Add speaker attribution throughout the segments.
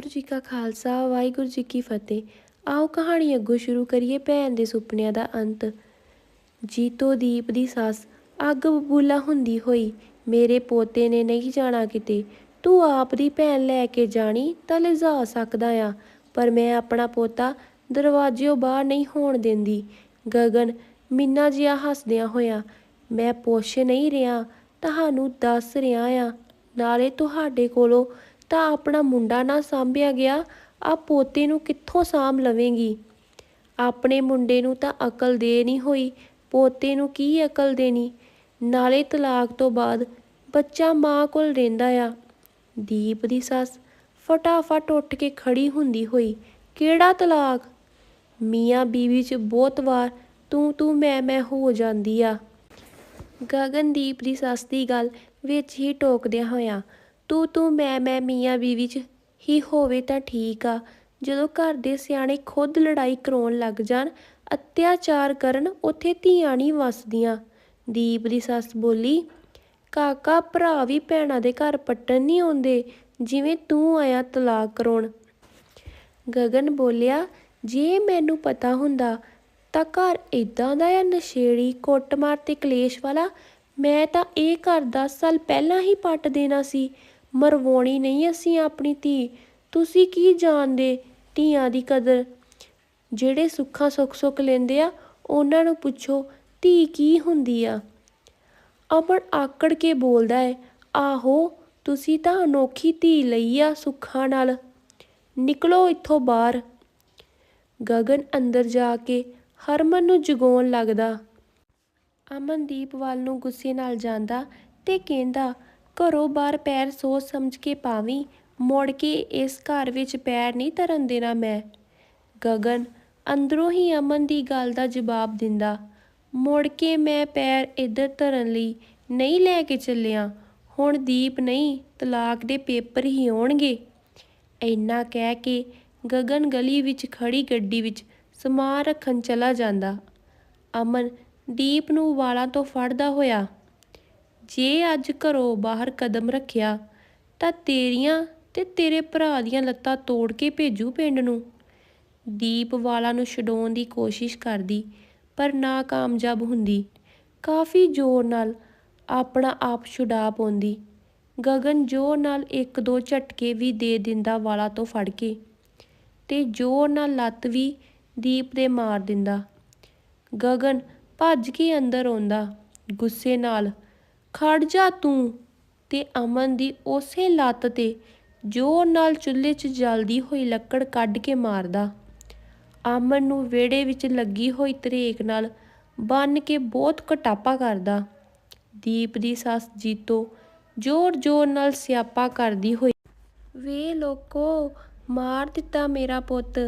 Speaker 1: ਵਾਹਿਗੁਰੂ ਜੀ ਕਾ ਖਾਲਸਾ, ਵਾਹਿਗੁਰੂ ਜੀ ਕੀ ਫਤਿਹ। ਆਓ ਕਹਾਣੀ ਅੱਗੋਂ ਸ਼ੁਰੂ ਕਰੀਏ ਭੈਣ ਦੇ ਸੁਪਨਿਆਂ ਦਾ ਅੰਤ। ਜੀਤੋ ਦੀਪ ਦੀ ਸੱਸ, ਅੱਗ ਬਬੂਲਾ ਹੁੰਦੀ ਹੋਈ, ਮੇਰੇ ਪੋਤੇ ਨੇ ਨਹੀਂ ਜਾਣਾ ਕਿਤੇ। ਤੂੰ ਆਪ ਦੀ ਭੈਣ ਲੈ ਕੇ ਜਾਣੀ ਤਾਂ ਲਿਜਾ ਸਕਦਾ ਆ, ਪਰ ਮੈਂ ਆਪਣਾ ਪੋਤਾ ਦਰਵਾਜ਼ਿਓਂ ਬਾਹਰ ਨਹੀਂ ਹੋਣ ਦਿੰਦੀ। ਗਗਨ, ਮਿੰਨਾ ਜਿਹਾ ਹੱਸਦਿਆਂ ਹੋਇਆ, ਮੈਂ ਪੁੱਛ ਨਹੀਂ ਰਿਹਾ, ਤੁਹਾਨੂੰ ਦੱਸ ਰਿਹਾ ਆ, ਨਾਲੇ ਤੁਹਾਡੇ ਕੋਲੋਂ ਤਾਂ ਆਪਣਾ ਮੁੰਡਾ ਨਾ ਸਾਂਭਿਆ ਗਿਆ ਆ ਪੋਤੇ ਨੂੰ ਕਿੱਥੋਂ ਸਾਂਭ ਲਵੇਂਗੀ? ਆਪਣੇ ਮੁੰਡੇ ਨੂੰ ਤਾਂ ਅਕਲ ਦੇ ਨਹੀਂ ਹੋਈ, ਪੋਤੇ ਨੂੰ ਕੀ ਅਕਲ ਦੇਣੀ? ਨਾਲੇ ਤਲਾਕ ਤੋਂ ਬਾਅਦ ਬੱਚਾ ਮਾਂ ਕੋਲ ਰਹਿੰਦਾ ਆ। ਦੀਪ ਦੀ ਸੱਸ ਫਟਾਫਟ ਉੱਠ ਕੇ ਖੜੀ ਹੁੰਦੀ ਹੋਈ, ਕਿਹੜਾ ਤਲਾਕ? ਮੀਆਂ ਬੀਵੀ 'ਚ ਬਹੁਤ ਵਾਰ ਤੂੰ ਤੂੰ, ਮੈਂ ਮੈਂ ਹੋ ਜਾਂਦੀ ਆ। ਗਗਨਦੀਪ ਦੀ ਸੱਸ ਦੀ ਗੱਲ ਵਿੱਚ ਹੀ ਟੋਕਦਿਆਂ ਹੋਇਆ ਤੂੰ ਤੂੰ ਮੈਂ ਮੈਂ ਮੀਆਂ ਬੀਵੀ 'ਚ ਹੀ ਹੋਵੇ ਤਾਂ ਠੀਕ ਆ। ਜਦੋਂ ਘਰ ਦੇ ਸਿਆਣੇ ਖੁਦ ਲੜਾਈ ਕਰਾਉਣ ਲੱਗ ਜਾਣ, ਅਤਿਆਚਾਰ ਕਰਨ, ਉੱਥੇ ਧੀਆਂ ਨਹੀਂ ਵਸਦੀਆਂ। ਦੀਪ ਦੀ ਸੱਸ ਬੋਲੀ, ਕਾਕਾ, ਭਰਾ ਵੀ ਭੈਣਾਂ ਦੇ ਘਰ ਪੱਟਣ ਨਹੀਂ ਆਉਂਦੇ, ਜਿਵੇਂ ਤੂੰ ਆਇਆ ਤਲਾਕ ਕਰਾਉਣ। ਗਗਨ ਬੋਲਿਆ, ਜੇ ਮੈਨੂੰ ਪਤਾ ਹੁੰਦਾ ਤਾਂ ਘਰ ਇਦਾਂ ਦਾ ਆ ਨਸ਼ੇੜੀ, ਕੁੱਟਮਾਰ ਤੇ ਕਲੇਸ਼ ਵਾਲਾ, ਮੈਂ ਤਾਂ ਇਹ ਘਰ 10 ਸਾਲ ਪਹਿਲਾਂ ਹੀ ਪੱਟ ਦੇਣਾ ਸੀ। ਮਰਵਾਉਣੀ ਨਹੀਂ ਅਸੀਂ ਆਪਣੀ ਧੀ। ਤੁਸੀਂ ਕੀ ਜਾਣਦੇ ਧੀਆਂ ਦੀ ਕਦਰ? ਜਿਹੜੇ ਸੁੱਖਾਂ ਸੁੱਖ ਸੁੱਖ ਲੈਂਦੇ ਆ, ਉਹਨਾਂ ਨੂੰ ਪੁੱਛੋ, ਧੀ ਕੀ ਹੁੰਦੀ ਆ? ਅਮਨ ਆਕੜ ਕੇ ਬੋਲਦਾ ਹੈ, ਆਹੋ, ਤੁਸੀਂ ਤਾਂ ਅਨੋਖੀ ਧੀ ਲਈ ਆ ਸੁੱਖਾਂ ਨਾਲ। ਨਿਕਲੋ ਇੱਥੋਂ ਬਾਹਰ। ਗਗਨ ਅੰਦਰ ਜਾ ਕੇ ਹਰਮਨ ਨੂੰ ਜਗਾਉਣ ਲੱਗਦਾ। ਅਮਨਦੀਪ ਵੱਲ ਨੂੰ ਗੁੱਸੇ ਨਾਲ ਜਾਂਦਾ ਤੇ ਕਹਿੰਦਾ ਘਰੋਂ ਬਾਹਰ ਪੈਰ ਸੋਚ ਸਮਝ ਕੇ ਪਾਵੀਂ ਮੁੜ ਕੇ ਇਸ ਘਰ ਵਿੱਚ ਪੈਰ ਨਹੀਂ ਧਰਨ ਦੇਣਾ ਮੈਂ। ਗਗਨ ਅੰਦਰੋਂ ਹੀ ਅਮਨ ਦੀ ਗੱਲ ਦਾ ਜਵਾਬ ਦਿੰਦਾ, ਮੁੜ ਕੇ ਮੈਂ ਪੈਰ ਇੱਧਰ ਧਰਨ ਲਈ ਨਹੀਂ ਲੈ ਕੇ ਚੱਲਿਆ। ਹੁਣ ਦੀਪ ਨਹੀਂ, ਤਲਾਕ ਦੇ ਪੇਪਰ ਹੀ ਆਉਣਗੇ। ਇੰਨਾ ਕਹਿ ਕੇ ਗਗਨ ਗਲੀ ਵਿੱਚ ਖੜੀ ਗੱਡੀ ਵਿੱਚ ਸਮਾਨ ਰੱਖਣ ਚਲਾ ਜਾਂਦਾ। ਅਮਨ ਦੀਪ ਨੂੰ ਵਾਲਾਂ ਤੋਂ ਫੜਦਾ ਹੋਇਆ ਜੇ ਅੱਜ ਘਰੋਂ ਬਾਹਰ ਕਦਮ ਰੱਖਿਆ, ਤਾਂ ਤੇਰੀਆਂ ਤੇ ਤੇਰੇ ਭਰਾ ਦੀਆਂ ਲੱਤਾਂ ਤੋੜ ਕੇ ਭੇਜੂ ਪਿੰਡ ਨੂੰ। ਦੀਪ ਵਾਲਾਂ ਨੂੰ ਛਡਾਉਣ ਦੀ ਕੋਸ਼ਿਸ਼ ਕਰਦੀ, ਪਰ ਨਾਕਾਮਯਾਬ ਹੁੰਦੀ। ਕਾਫੀ ਜ਼ੋਰ ਨਾਲ ਆਪਣਾ ਆਪ ਛੁਡਾ ਪਾਉਂਦੀ। ਗਗਨ ਜ਼ੋਰ ਨਾਲ ਇੱਕ ਦੋ ਝਟਕੇ ਵੀ ਦੇ ਦਿੰਦਾ ਵਾਲਾਂ ਤੋਂ ਫੜ ਕੇ ਤੇ ਜ਼ੋਰ ਨਾਲ ਲੱਤ ਵੀ ਦੀਪ ਦੇ ਮਾਰ ਦਿੰਦਾ। ਗਗਨ ਭੱਜ ਕੇ ਅੰਦਰ ਆਉਂਦਾ। ਗੁੱਸੇ ਨਾਲ ਖੜ ਜਾ ਤੂੰ। ਤੇ ਅਮਨ ਦੀ ਉਸੇ ਲੱਤ ਤੇ ਜ਼ੋਰ ਨਾਲ ਚੁੱਲ੍ਹੇ 'ਚ ਜਲਦੀ ਹੋਈ ਲੱਕੜ ਕੱਢ ਕੇ ਮਾਰਦਾ। ਅਮਨ ਨੂੰ ਵਿਹੜੇ ਵਿੱਚ ਲੱਗੀ ਹੋਈ ਤਰੇਕ ਨਾਲ ਬੰਨ ਕੇ ਬਹੁਤ ਕਟਾਪਾ ਕਰਦਾ। ਦੀਪ ਦੀ ਸੱਸ ਜੀਤੋ ਜ਼ੋਰ-ਜ਼ੋਰ ਨਾਲ ਸਿਆਪਾ ਕਰਦੀ ਹੋਈ, ਵੇ ਲੋਕੋ, ਮਾਰ ਦਿੱਤਾ ਮੇਰਾ ਪੁੱਤ।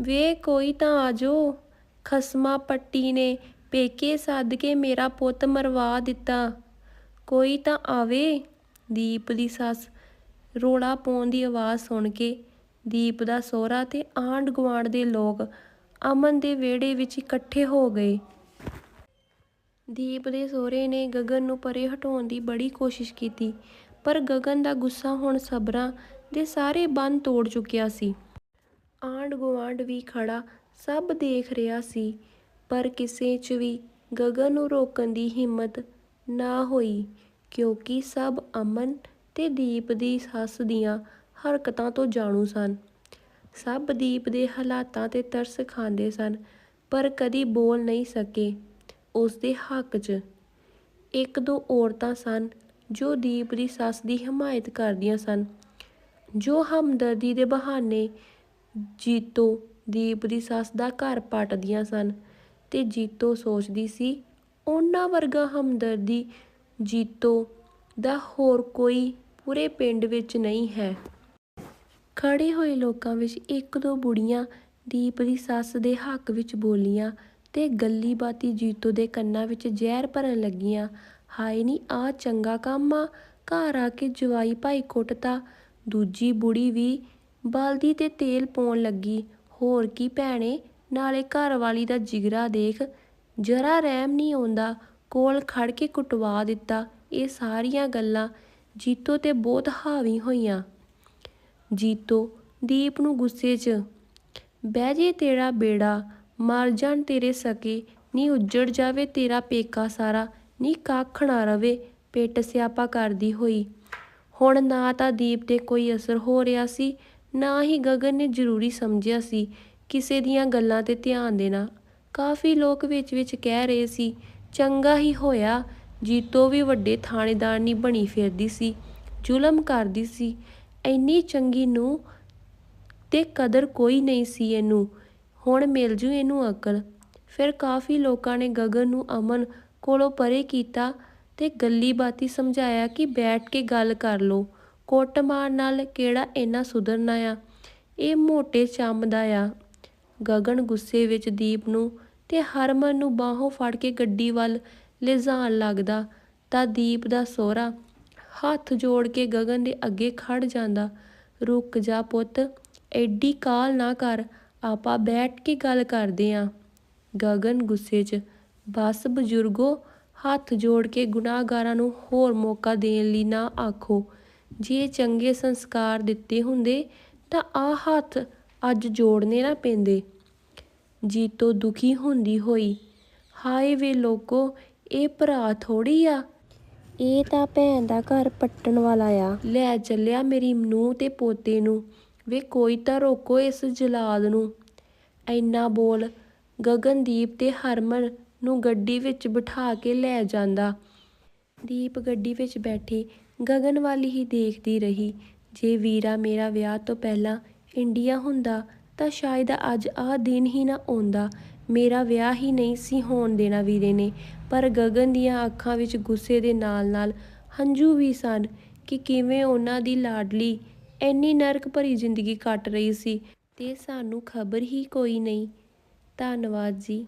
Speaker 1: ਵੇ ਕੋਈ ਤਾਂ ਆਜੋ ਖਸਮਾ ਪੱਟੀ ਨੇ ਪੇਕੇ ਸੱਦ ਕੇ ਮੇਰਾ ਪੁੱਤ ਮਰਵਾ ਦਿੱਤਾ। ਕੋਈ ਤਾਂ ਆਵੇ? ਦੀਪ ਦੀ ਸੱਸ ਰੋਲਾ ਪਾਉਣ ਦੀ ਆਵਾਜ਼ ਸੁਣ ਕੇ ਦੀਪ ਦਾ ਸਹੁਰਾ ਤੇ ਆਂਢ ਗੁਆਂਢ ਦੇ ਲੋਕ ਅਮਨ ਦੇ ਵਿਹੜੇ ਵਿੱਚ ਇਕੱਠੇ ਹੋ ਗਏ। ਦੀਪ ਦੇ ਸਹੁਰੇ ਨੇ ਗਗਨ ਨੂੰ ਪਰੇ ਹਟਾਉਣ ਦੀ ਬੜੀ ਕੋਸ਼ਿਸ਼ ਕੀਤੀ, ਪਰ ਗਗਨ ਦਾ ਗੁੱਸਾ ਹੁਣ ਸਬਰਾਂ ਦੇ ਸਾਰੇ ਬੰਨ ਤੋੜ ਚੁੱਕਿਆ ਸੀ। ਆਂਢ ਗੁਆਂਢ ਵੀ ਖੜਾ ਸਭ ਦੇਖ ਰਿਹਾ ਸੀ, ਪਰ ਕਿਸੇ 'ਚ ਵੀ ਗਗਨ ਨੂੰ ਰੋਕਣ ਦੀ ਹਿੰਮਤ ਨਾ ਹੋਈ, ਕਿਉਂਕਿ ਸਭ ਅਮਨ ਤੇ ਦੀਪ ਦੀ ਸੱਸ ਦੀਆਂ ਹਰਕਤਾਂ ਤੋਂ ਜਾਣੂ ਸਨ। ਸਭ ਦੀਪ ਦੇ ਹਾਲਾਤਾਂ ਤੇ ਤਰਸ ਖਾਂਦੇ ਸਨ, ਪਰ ਕਦੀ ਬੋਲ ਨਹੀਂ ਸਕੇ ਉਸਦੇ ਹੱਕ 'ਚ। ਇੱਕ ਦੋ ਔਰਤਾਂ ਸਨ ਜੋ ਦੀਪ ਦੀ ਸੱਸ ਦੀ ਹਮਾਇਤ ਕਰਦੀਆਂ ਸਨ। ਜੋ ਹਮਦਰਦੀ ਦੇ ਬਹਾਨੇ ਜੀਤੋ ਦੀਪ ਦੀ ਸੱਸ ਦਾ ਘਰ ਪੱਟਦੀਆਂ ਸਨ ਤੇ ਜੀਤੋ ਸੋਚਦੀ ਸੀ ਉਹਨਾਂ ਵਰਗਾ ਹਮਦਰਦੀ ਜੀਤੋ ਦਾ ਹੋਰ ਕੋਈ ਪੂਰੇ ਪਿੰਡ ਵਿੱਚ ਨਹੀਂ ਹੈ। ਖੜੇ ਹੋਏ ਲੋਕਾਂ ਵਿੱਚ ਇੱਕ ਦੋ ਬੁੜੀਆਂ ਦੀਪ ਦੀ ਸੱਸ ਦੇ ਹੱਕ ਵਿੱਚ ਬੋਲੀਆਂ ਤੇ ਗੱਲੀ ਬਾਤੀ ਜੀਤੋ ਦੇ ਕੰਨਾਂ ਵਿੱਚ ਜ਼ਹਿਰ ਭਰਨ ਲੱਗੀਆਂ। ਹਾਏ ਨਹੀਂ ਆ ਚੰਗਾ ਕੰਮ ਆ। ਘਰ ਆ ਕੇ ਜਵਾਈ ਭਾਈ ਕੁੱਟਤਾ। ਦੂਜੀ ਬੁੜੀ ਵੀ ਬਲਦੀ ਤੇ ਤੇਲ ਪਾਉਣ ਲੱਗੀ। ਹੋਰ ਕੀ ਭੈਣੇ, ਨਾਲੇ ਘਰ ਵਾਲੀ ਦਾ ਜਿਗਰਾ ਦੇਖ ਜਰਾ ਰਹਿਮ ਨਹੀਂ ਆਉਂਦਾ, ਕੋਲ ਖੜ ਕੇ ਕੁਟਵਾ ਦਿੱਤਾ। ਇਹ ਸਾਰੀਆਂ ਗੱਲਾਂ ਜੀਤੋ ਤੇ ਬਹੁਤ ਹਾਵੀ ਹੋਈਆਂ। ਜੀਤੋ, ਦੀਪ ਨੂੰ ਗੁੱਸੇ 'ਚ, ਬਹਿ ਜੇ ਤੇਰਾ ਬੇੜਾ, ਮਰ ਜਾਣ ਤੇਰੇ ਸਕੇ, ਨੀ ਉੱਜੜ ਜਾਵੇ ਤੇਰਾ ਪੇਕਾ ਸਾਰਾ, ਨੀ ਕੱਖ ਨਾ ਰਵੇ ਪਿੱਟ ਸਿਆਪਾ ਕਰਦੀ ਹੋਈ। ਹੁਣ ਨਾ ਤਾਂ ਦੀਪ ਤੇ ਕੋਈ ਅਸਰ ਹੋ ਰਿਹਾ ਸੀ, ਨਾ ਹੀ ਗਗਨ ਨੇ ਜ਼ਰੂਰੀ ਸਮਝਿਆ ਸੀ, ਕਿਸੇ ਦੀਆਂ ਗੱਲਾਂ ਤੇ ਧਿਆਨ ਦੇਣਾ। ਕਾਫੀ ਲੋਕ ਵਿੱਚ-ਵਿੱਚ ਕਹਿ ਰਹੇ ਸੀ, ਚੰਗਾ ਹੀ ਹੋਇਆ, ਜੀਤੋ ਵੀ ਵੱਡੇ ਥਾਣੇਦਾਰ ਨਹੀਂ ਬਣੀ ਫਿਰਦੀ ਸੀ, ਜ਼ੁਲਮ ਕਰਦੀ ਸੀ, ਇੰਨੀ ਚੰਗੀ ਨੂੰ ਤੇ ਕਦਰ ਕੋਈ ਨਹੀਂ ਸੀ ਇਹਨੂੰ, ਹੁਣ ਮਿਲ ਜੂ ਇਹਨੂੰ ਅਕਲ। ਫਿਰ ਕਾਫੀ ਲੋਕਾਂ ਨੇ ਗਗਨ ਨੂੰ ਅਮਨ ਕੋਲੋਂ ਪਰੇ ਕੀਤਾ ਤੇ ਗੱਲੀ ਬਾਤੀ ਸਮਝਾਇਆ ਕਿ ਬੈਠ ਕੇ ਗੱਲ ਕਰ ਲੋ ਕੁੱਟਮਾਰ ਨਾਲ ਕਿਹੜਾ ਇੰਨਾ ਸੁਧਰਨਾ ਆ? ਇਹ ਮੋਟੇ ਚੰਮ ਦਾ ਆ। ਗਗਨ ਗੁੱਸੇ ਵਿੱਚ ਦੀਪ ਨੂੰ ਤੇ ਹਰਮਨ ਨੂੰ ਬਾਹੋਂ ਫੜ ਕੇ ਗੱਡੀ ਵੱਲ ਲਿਜਾਣ ਲੱਗਦਾ ਤਾਂ ਦੀਪ ਦਾ ਸਹੁਰਾ ਹੱਥ ਜੋੜ ਕੇ ਗਗਨ ਦੇ ਅੱਗੇ ਖੜ ਜਾਂਦਾ। ਰੁਕ ਜਾ ਪੁੱਤ, ਐਡੀ ਕਾਲ ਨਾ ਕਰ, ਆਪਾਂ ਬੈਠ ਕੇ ਗੱਲ ਕਰਦੇ ਆਂ। ਗਗਨ ਗੁੱਸੇ 'ਚ, ਬਸ ਬਜ਼ੁਰਗੋ, ਹੱਥ ਜੋੜ ਕੇ ਗੁਨਾਹਗਾਰਾਂ ਨੂੰ ਹੋਰ ਮੌਕਾ ਦੇਣ ਲਈ ਨਾ ਆਖੋ। ਜੇ ਚੰਗੇ ਸੰਸਕਾਰ ਦਿੱਤੇ ਹੁੰਦੇ ਤਾਂ ਆ ਹੱਥ ਅੱਜ ਜੋੜਨੇ ਨਾ ਪੈਂਦੇ। ਜੀਤੋ ਦੁਖੀ ਹੁੰਦੀ ਹੋਈ ਹਾਏ ਵੇ ਲੋਕੋ ਇਹ ਭਰਾ ਥੋੜੀ ਆ? ਇਹ ਤਾਂ ਭੈਣ ਦਾ ਘਰ ਪੱਟਣ ਵਾਲਾ ਆ। ਲੈ ਚੱਲਿਆ ਮੇਰੀ ਨੂੰਹ ਤੇ ਪੋਤੇ ਨੂੰ ਵੇ ਕੋਈ ਤਾਂ ਰੋਕੋ ਇਸ ਜਲਾਦ ਨੂੰ। ਇੰਨਾ ਬੋਲ ਗਗਨਦੀਪ ਤੇ ਹਰਮਨ ਨੂੰ ਗੱਡੀ ਵਿੱਚ ਬਿਠਾ ਕੇ ਲੈ ਜਾਂਦਾ। ਦੀਪ ਗੱਡੀ ਵਿੱਚ ਬੈਠੀ ਗਗਨ ਵਾਲੀ ਹੀ ਦੇਖਦੀ ਰਹੀ। ਜੇ ਵੀਰਾ ਮੇਰਾ ਵਿਆਹ ਤੋਂ ਪਹਿਲਾਂ ਇੰਡੀਆ ਹੁੰਦਾ ਤਾਂ ਸ਼ਾਇਦ ਅੱਜ ਆਹ ਦਿਨ ਹੀ ਨਾ ਆਉਂਦਾ। ਮੇਰਾ ਵਿਆਹ ਹੀ ਨਹੀਂ ਸੀ ਹੋਣ ਦੇਣਾ ਵੀਰੇ ਨੇ, ਪਰ ਗਗਨ ਦੀਆਂ ਅੱਖਾਂ ਵਿੱਚ ਗੁੱਸੇ ਦੇ ਨਾਲ-ਨਾਲ ਹੰਝੂ ਵੀ ਸਨ ਕਿ ਕਿਵੇਂ ਉਹਨਾਂ ਦੀ ਲਾਡਲੀ ਇੰਨੀ ਨਰਕ ਭਰੀ ਜ਼ਿੰਦਗੀ ਕੱਟ ਰਹੀ ਸੀ। ਤੇ ਸਾਨੂੰ ਖਬਰ ਹੀ ਕੋਈ ਨਹੀਂ। ਧੰਨਵਾਦ ਜੀ।